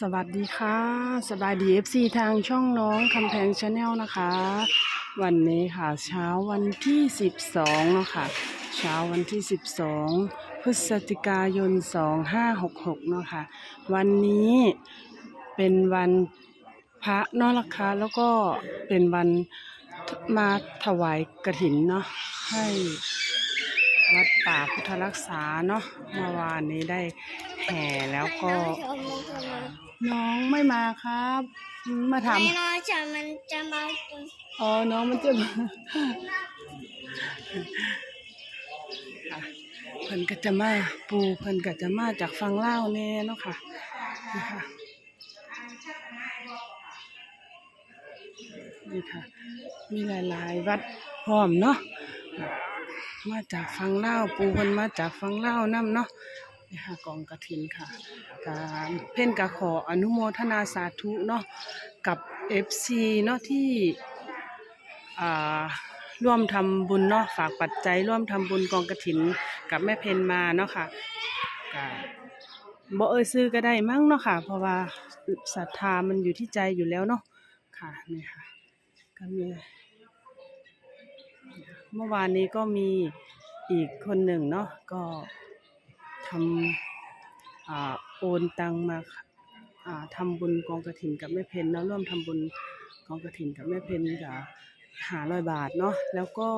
สวัสดีค่ะ สบายดีเอฟซีทางช่องน้องคำแพงชาแนลนะคะ วันนี้ค่ะเช้าวันที่ 12เนาะค่ะเช้าวันที่ 12 พฤศจิกายน 2566เนาะค่ะวันนี้เป็นวันพระเนาะละคะแล้วก็เป็นวันมาถวายกระถินเนาะให้ วัดป่าพุทธรักษาเนาะเมื่อวานนี้ได้แห่แล้วก็ น้องไม่มาครับ มาทไม่น้อยจะมันจะมาำอ๋อน้องมันจะมาค่ะเพิ่นก็จะมาปูเพิ่นก็จะมาจากฟังเล่าวแน่เนาะค่ะนี่ค่ะนี่ค่ะ มีหลายๆ วัดพร้อมเนาะ มาจากฟังเล่าปูเพิ่นมาจากฟังเล่าวนํเนาะนี่ค่ะกองกระถินค่ะการเพ่นกะขออนุโมทนาสาธุเนาะกับ FC เนาะที่อ่าร่วมทำบุญเนาะฝากปัจจัยร่วมทำบุญกองกระถินกับแม่เพนมาเนาะค่ะก็บ่เอ่ยซื้อก็ได้มั้งเนาะค่ะ เพราะว่าศรัทธามันอยู่ที่ใจอยู่แล้วเนาะค่ะนี่ค่ะก็มี เมื่อวานนี้ก็มีอีกคนหนึ่งเนาะก็ทำอโอนตังมาอ่าทำบุญกองกระถินกับแม่เพนเนาะร่วมทำบุญกองกระถินกับแม่เพนกับหาร้อยบาทเนาะแล้วก็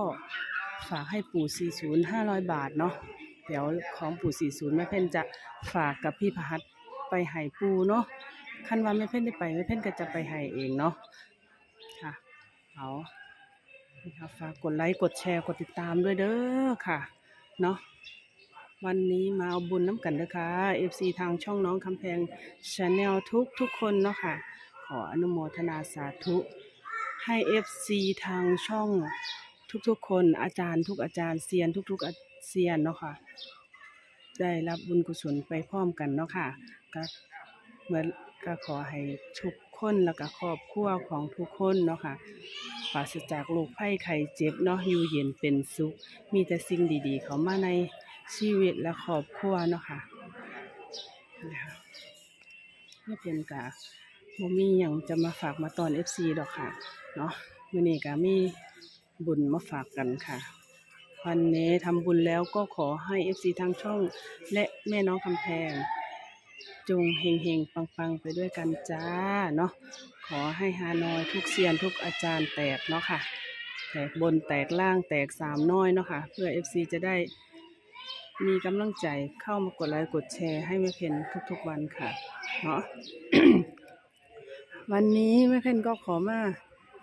ฝากให้ปู่40 500บาทเนาะเดี๋ยวของปู่40แม่เพนจะฝากกับพี่พหัสไปให้ปูเนาะคันว่าแม่เพนได้ไปแม่เพนก็จะไปให้เองเนาะค่ะเอา ค่ะฝากกดไลค์กดแชร์กดติดตามด้วยเด้อค่ะ เนาะวันนี้มาเอาบุญน้ำกันเด้อค่ะ FC ทางช่องน้องคำแพงชาแนลทุกทุกคนเนาะค่ะ ขออนุโมทนาสาธุให้ FC ทางช่องทุกๆ คนอาจารย์ทุกอาจารย์เซียนทุกๆอาเซียนเนาะค่ะ ได้รับบุญกุศลไปพร้อมกันเนาะค่ะก็เหมือนก็ขอให้ทุก คนแล้วก็ครอบครัวของทุกคนเนาะค่ะปราศจากโรคภัยไข้เจ็บเนาะอยู่เย็นเป็นสุข มีแต่สิ่งดีๆ เข้ามาในชีวิตและครอบครัวเนาะค่ะนะคะไม่เป็นกะบ่มีหยังจะมาฝากมาตอน FC ดอกค่ะ เนาะมื้อนี้ก็มีบุญมาฝากกันค่ะวันนี้ทำบุญแล้วก็ขอให้ FC ทางช่อง และแม่น้องคำแพง จงเฮงเฮงปังปังๆ ไปด้วยกันจ้าเนาะขอให้ฮานอยทุกเซียนทุกอาจารย์แตกเนาะค่ะ แตกบนแตกล่างแตกสามน้อยเนาะค่ะ เพื่อ FC จะได้มีกำลังใจเข้ามากดไลค์กดแชร์ให้แม่เพนทุกๆวันค่ะเนาะวันนี้แม่เพนก็ขอมา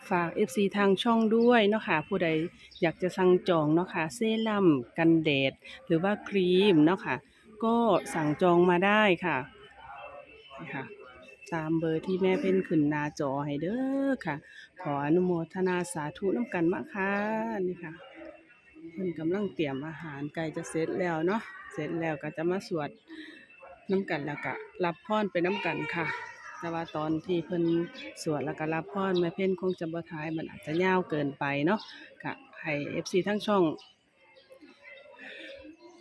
ฝาก FC ทางช่องด้วยเนาะค่ะผู้ใดอยากจะสั่งจองเนาะค่ะเซรั่มกันแดด หรือว่าครีมเนาะค่ะก็สั่งจองมาได้ค่ะ ค่ะตามเบอร์ที่แม่เพ่นขึ้นหน้าจอให้เด้อค่ะ ขออนุโมทนาสาธุน้ำกันมากค่ะนี่ค่ะเพิ่นกำลังเตรียมอาหารใกล้จะเสร็จแล้วเนาะเสร็จแล้วก็จะมาสวดน้ำกันแล้วก็รับพรไปน้ำกันค่ะ แต่ว่าตอนที่เพิ่นสวดแล้วก็รับพรแม่เพ่นคงจะบ่ทายมันอาจจะยาวเกินไปเนาะก็ให้ FC ทั้งช่อง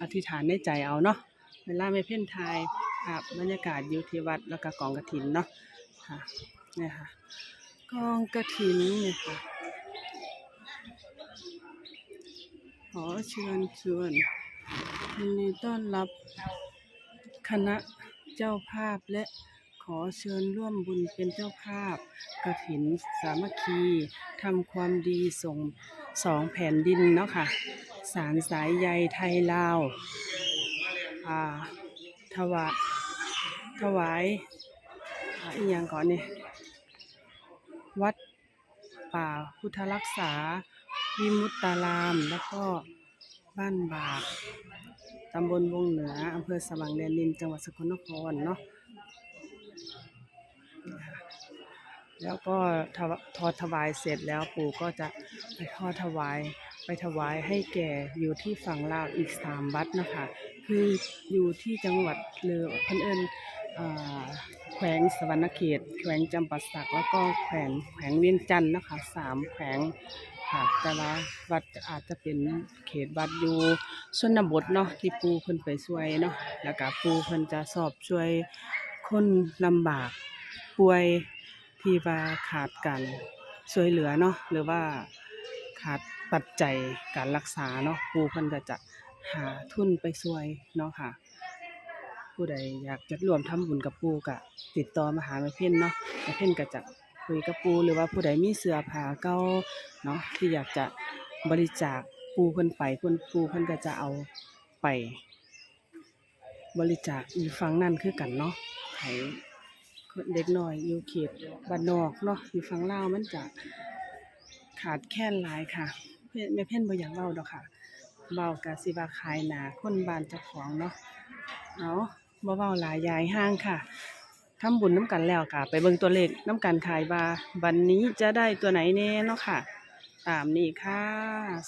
อธิษฐานในใจเอาเนาะเวลาแม่เพ่นทาย ภาพบรรยากาศอยู่ที่วัดแล้วก็กองกระถินเนาะค่ะเนี่ยค่ะกองกระถินเนี่ยค่ะขอเชิญชวนยินดีต้อนรับคณะเจ้าภาพและขอเชิญร่วมบุญเป็นเจ้าภาพกระถินสามัคคีทำความดีส่งสองแผ่นดินเนาะค่ะ สารสายใยไทยลาว อ่าถวาย ถวายอีกอย่างก่อนนี่วัดป่าพุทธรักษา วิมุตตาราม แล้วก็บ้านบากตำบลวงเหนืออำเภอสว่างแดนดินจังหวัดสกลนครเนาะแล้วก็ทอดถวายเสร็จแล้วปู่ก็จะไปทอดถวายไปถวายให้แก่อยู่ที่ฝั่งลาวอีกสามวัดนะคะ คืออยู่ที่จังหวัดเลยเพันเอิญ แขวงสวรรณเขต แขวงจำปาสัก แล้วก็แขวงแขวงเวียงจันทน์นะคะสามแขวงค่ะแต่ละวัดอาจจะเป็นเขตวัดอยู่ชนบทเนาะที่ปูเพิ่นไปช่วยเนาะแล้วก็ปูเพิ่นจะสอบช่วยคคนลำบากป่วยที่ว่าขาดการช่วยเหลือเนาะหรือว่าขาดปัจจัยการรักษาเนาะปูเพิ่นก็จะหาทุนไปช่วยเนาะค่ะ ผู้ใดอยากจะร่วมทำบุญกับปูก็ติดต่อมาหาแม่เพ่นเนาะแม่เพ่นก็จะคุยกับปูหรือว่าผู้ใดมีเสื้อผ้าเก่าเนาะที่อยากจะบริจาคปูเพิ่นไปเพิ่นปูเพิ่นก็จะเอาไป บริจาคอยู่ฝั่งนั่นคือกันเนาะให้เด็กน้อยอยู่เขตบ้านนอกเนาะอยู่ฝั่งลาวมันจะขาดแคลนหลายค่ะเพ่นแม่เพ่นบ่อยากเว้าดอกค่ะเว้ากะสิว่าขายหนาคนบ้านเจ้าของเนาะเอา บ่เว้าหลายยายห้างค่ะทำบุญน้ำกันแล้วค่ะ ไปเบิ่งตัวเลขน้ำกันขายว่าวันนี้จะได้ตัวไหนแน่เนาะค่ะ ตามนี้ค่ะ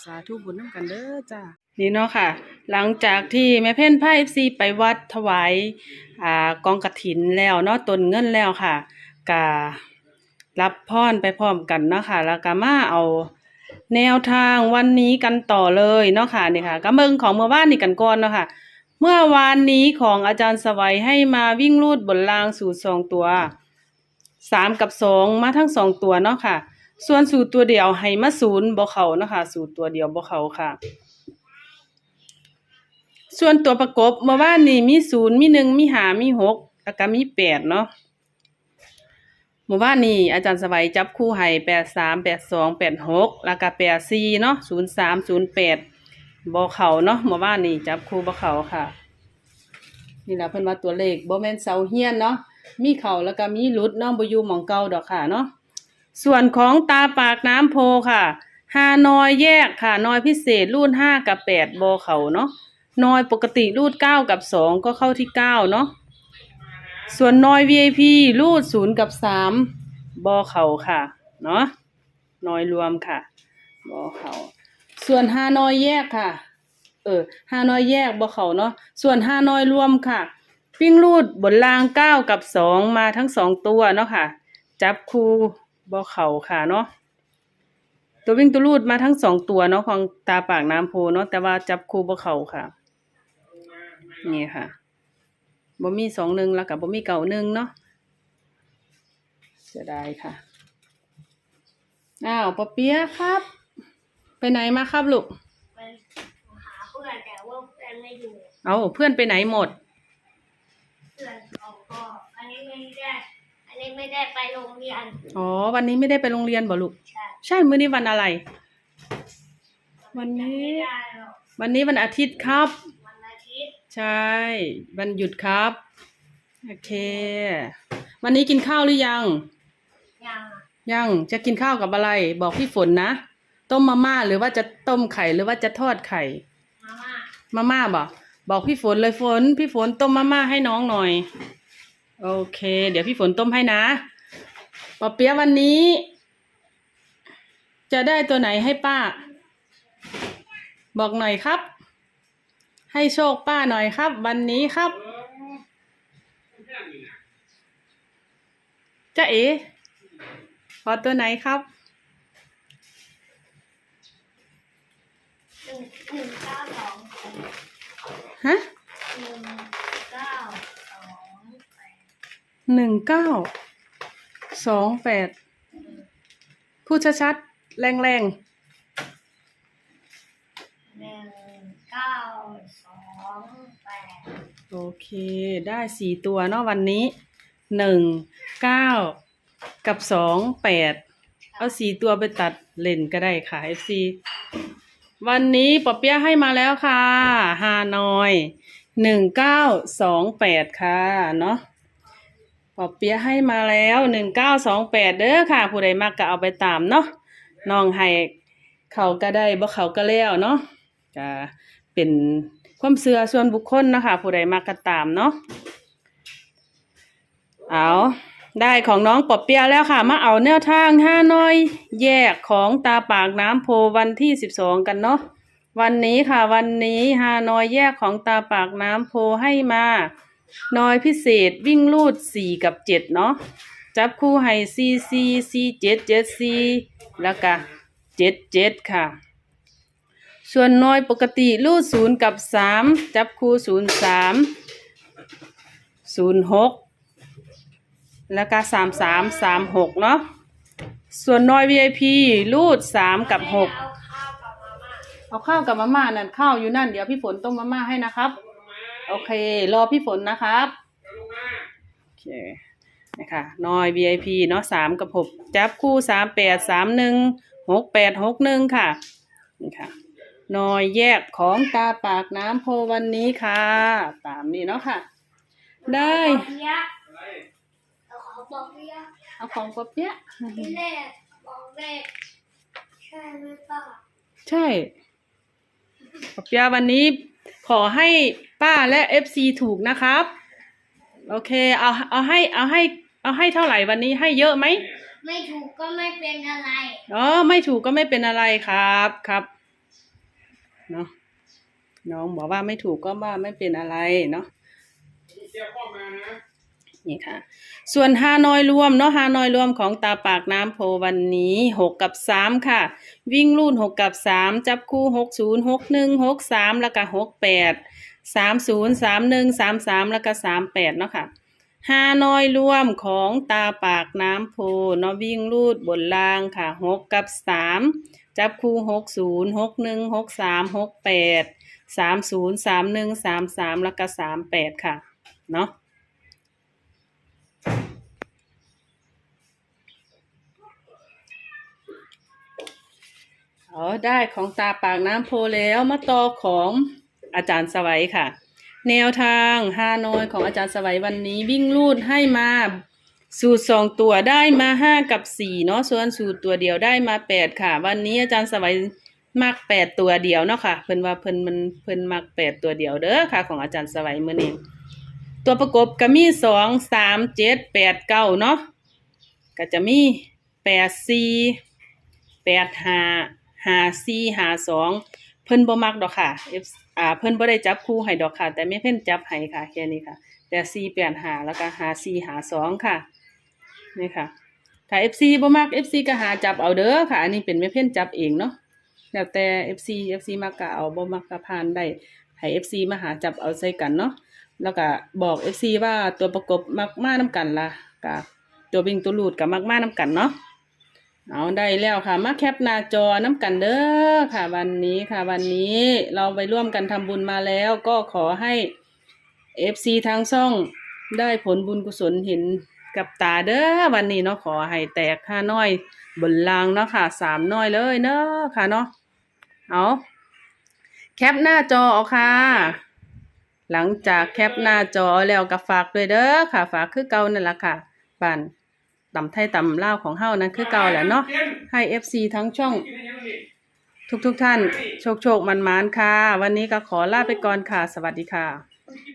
สาธุบุญน้ำกันเด้อจ้านี่เนาะค่ะ หลังจากที่แม่เพ่นพา FC ไปวัดถวายอ่ากองกฐินแล้วเนาะตนเงินแล้วค่ะกะรับพรไปพร้อมกันเนาะค่ะ แล้วก็มาเอาแนวทางวันนี้กันต่อเลยเนาะค่ะนี่ค่ะก็เบิ่งของเมื่อวานนี่กันก่อนเนาะค่ะ เมื่อวานนี้ของอาจารย์สวัยให้มาวิ่งลูดบนรางสูตรสองตัวสามกับสองมาทั้งสองตัวเนาะค่ะ ส่วนสูตรตัวเดียวให้มาศูนย์บ่เขาเนาะค่ะ สูตรตัวเดียวบ่เขาค่ะ ส่วนตัวประกบเมื่อวานนี้มีศูนย์มีหนึ่งมีหามีหกแล้วก็มีแปดเนาะเมื่อวานนี้อาจารย์สวัยจับคู่ให้แปดสามแปดสองแปดหกแล้วก็แปดสี่เนาะศูนย์สามศูนย์แปด บ่เขาเนาะเมื่อวานนี้จับคู่บ่เขาค่ะ นี่ล่ะเพิ่นว่าตัวเลขบ่แม่นเสาเฮียนเนาะมีเขาแล้วก็มีหลุดเนาะบ่อยู่หม่องเก่าดอกค่ะเนาะส่วนของตาปากน้ำโพค่ะฮานอยแยกค่ะนอยพิเศษรูดห้ากับแปดบ่เขาเนาะนอยปกติรูดเก้ากับสองก็เข้าที่เก้าเนาะส่วนนอย VIP รูดศูนย์กับสามบ่เขาค่ะ เนาะนอยรวมค่ะบ่เขา ส่วนฮานอยแยกค่ะ เออฮานอยแยกบ่เขาเนาะ ส่วนฮานอยรวมค่ะ วิ่งรูดบนรางเก้ากับสองมาทั้งสองตัวเนาะค่ะ จับคู่บ่เขาค่ะเนาะ ตัววิ่งตัวรูดมาทั้งสองตัวเนาะของตาปากน้ำโพเนาะแต่ว่าจับคู่บ่เขาค่ะ นี่ค่ะบ่มีสองหนึ่งแล้วกับบ่มีเก่าหนึ่งเนาะเสียดายค่ะ อ้าวปอเปียะครับ ไปไหนมาครับลูกไปหาเพื่อนแต่ว่าเพื่อนไม่อยู่เอาเพื่อนไปไหนหมด เพื่อนเขาก็อันนี้ไม่ได้อันนี้ไม่ได้ไปโรงเรียนอ๋อ วันนี้ไม่ได้ไปโรงเรียนบ่ลูก ใช่ใช่มื้อนี้วันอะไร วันนี้ ไม่ได้หรอกวันนี้วันอาทิตย์ครับ วันอาทิตย์ใช่ วันหยุดครับ โอเค วันนี้กินข้าวหรือยัง ยังยังจะกินข้าวกับอะไร บอกพี่ฝนนะ ต้มมาม่าหรือว่าจะต้มไข่หรือว่าจะทอดไข่ มาม่ามาม่าบอกบอกพี่ฝนเลยฝน พี่ฝนต้มมาม่าให้น้องหน่อย โอเค เดี๋ยวพี่ฝนต้มให้นะปอเปี๊ยะวันนี้ จะได้ตัวไหนให้ป้า บอกหน่อยครับ ให้โชคป้าหน่อยครับ วันนี้ครับจ้าเอ๋ขอตัวไหนครับ นึ่งหนึ่งเก้าสองฮะหนึ่งเก้าสองแปดหนึ่งเก้าสองแปดพูดชัดๆ แรงหนึ่งเก้าสองแปดๆ โอเค ได้สี่ตัวเนาะวันนี้หนึ่งเก้ากับสองแปดเอาสี่ตัวไปตัดเล่นก็ได้ค่ะ FC วันนี้ปอเปี๊ยะให้มาแล้วค่ะฮานอยหนึ่งเก้าสองแปดค่ะเนาะปอเปี๊ยะให้มาแล้วหนึ่งเก้าสองแปดเด้อค่ะ ผู้ใดมากก็เอาไปตามเนาะน้องให้เขาก็ได้บ่เขาก็แล้วเนาะก็เป็นความเชื่อส่วนบุคคลนะคะผู้ใดมากก็ตามเนาะเอา ได้ของน้องปอบเปียแล้วค่ะ มาเอาแนวทางห้าน้อย แยกของตาปากน้ำโพวันที่สิบสองกันเนาะวันนี้ค่ะ วันนี้ฮานอยแยกของตาปากน้ำโพให้มาน้อยพิเศษวิ่งลูดสี่กับเจ็ดเนาะจับคู่ให้ซีซีซีเจ็ดเจ็ดซีแล้วก็เจ็ดเจ็ดค่ะ ส่วนน้อยปกติลูดศูนย์กับสามจับคู่ศูนย์สามศูนย์หก แล้วก็สามสามสามหกเนาะส่วนน้อย VIP รูดสามกับหกเอาข้าวกับมาม่านั่นข้าวอยู่นั่นเดี๋ยวพี่ฝนต้มมาม่าให้นะครับ โอเค รอพี่ฝนนะครับโอเคนะคะน้อย VIP เนาะสามกับหกจับคู่สามแปดสามหนึ่งหกแปดหกหนึ่งค่ะนี่ค่ะน้อยแยกของตาปากน้ำโพวันนี้ค่ะ ตามนี้เนาะค่ะ ได้ บอกเยอะเอาขอบอกเยอะเอาของปะเปี๊ยะที่แรกบอกเลขใช่ไหมป้าใช่ปะเปี๊ยะวันนี้ขอให้ป้าและ FC ถูกนะครับ โอเค เอาเอาให้เอาให้ เอาให้เท่าไหร่วันนี้ให้เยอะไหมไม่ถูกก็ไม่เป็นอะไรอ๋อไม่ถูกก็ไม่เป็นอะไรครับครับเนาะน้องบอกว่าไม่ถูกก็ว่าไม่เป็นอะไรเนาะนี่ นี่ค่ะ ส่วนฮานอยรวมเนาะฮานอยรวมของตาปากน้ำโพวันนี้หกกับสามค่ะ วิ่งลู่นหกกับสามจับคู่หกศูนย์หกหนึ่งหกสามแล้วก็หกแปดสามศูนย์สามหนึ่งสามสามแล้วก็สามแปดเนาะค่ะฮานอยรวมของตาปากน้ำโพเนาะวิ่งลูดบนล่างค่ะหกกับสามจับคู่หกศูนย์หกหนึ่งหกสามหกแปดสามศูนย์สามหนึ่งสามสามแล้วก็สามแปดค่ะ เนาะ อ๋อได้ของตาปากน้ำโพแล้วมาต่อของอาจารย์สวัยค่ะ แนวทางฮานอยของอาจารย์สวัยวันนี้วิ่งลูดให้มาสูตรสองตัวได้มาห้ากับสี่เนาะส่วนสูตรตัวเดียวได้มาแปดค่ะ วันนี้อาจารย์สวัยมักแปดตัวเดียวเนาะค่ะ เพิ่นว่าเพิ่นมันเพิ่นมักแปดตัวเดียวเด้อค่ะ ของอาจารย์สวัยเมื้อนี้ตัวประกบก็มีสองสามเจ็ดแปดเก้าเนาะก็จะมีแปดสี่แปดห้า หาสี่หาสองเพิ่นบ่มักดอกค่ะ F อ่าเพิ่นบ่ได้จับคู่ให้ดอกค่ะ แต่ไม่เพิ่นจับให้ค่ะแค่นี้ค่ะ แต่สี่แปดหาแล้วก็หาสี่หาสองค่ะนี่ค่ะถ้า FC บ่มัก FC ก็หาจับเอาเด้อค่ะ อันนี้เป็นไม่เพิ่นจับเองเนาะแล้วแต่ FC FC มักก็เอาบ่มักก็ผ่านได้ให้ FC มาหาจับเอาใส่กันเนาะแล้วก็บอก FC ว่าตัวประกบมักมานํกันละก็ตัววิ่งตัวลูดก็มักมานํกันเนาะ เอาได้แล้วค่ะ มาแคปหน้าจอน้ำกันเด้อค่ะ วันนี้ค่ะ วันนี้เราไปร่วมกันทำบุญมาแล้ว ก็ขอให้เอฟซีทางช่องได้ผลบุญกุศลเห็นกับตาเด้อวันนี้เนาะขอให้แตกห้าน้อยบนลางเนาะค่ะสามน้อยเลยเนาะค่ะเนาะเอาแคปหน้าจอเอาค่ะ หลังจากแคปหน้าจอแล้วก็ฝากด้วยเด้อค่ะ ฝากคือเก่านั่นแหละค่ะบ้าน ตำไทยตำลาวของเฮานั้นคือเก่าแหละเนาะให้ FC ทั้งช่อง ทุกๆทท่าน โชคโชคมันมานๆค่ะ วันนี้ก็ขอลาไปก่อนค่ะ สวัสดีค่ะ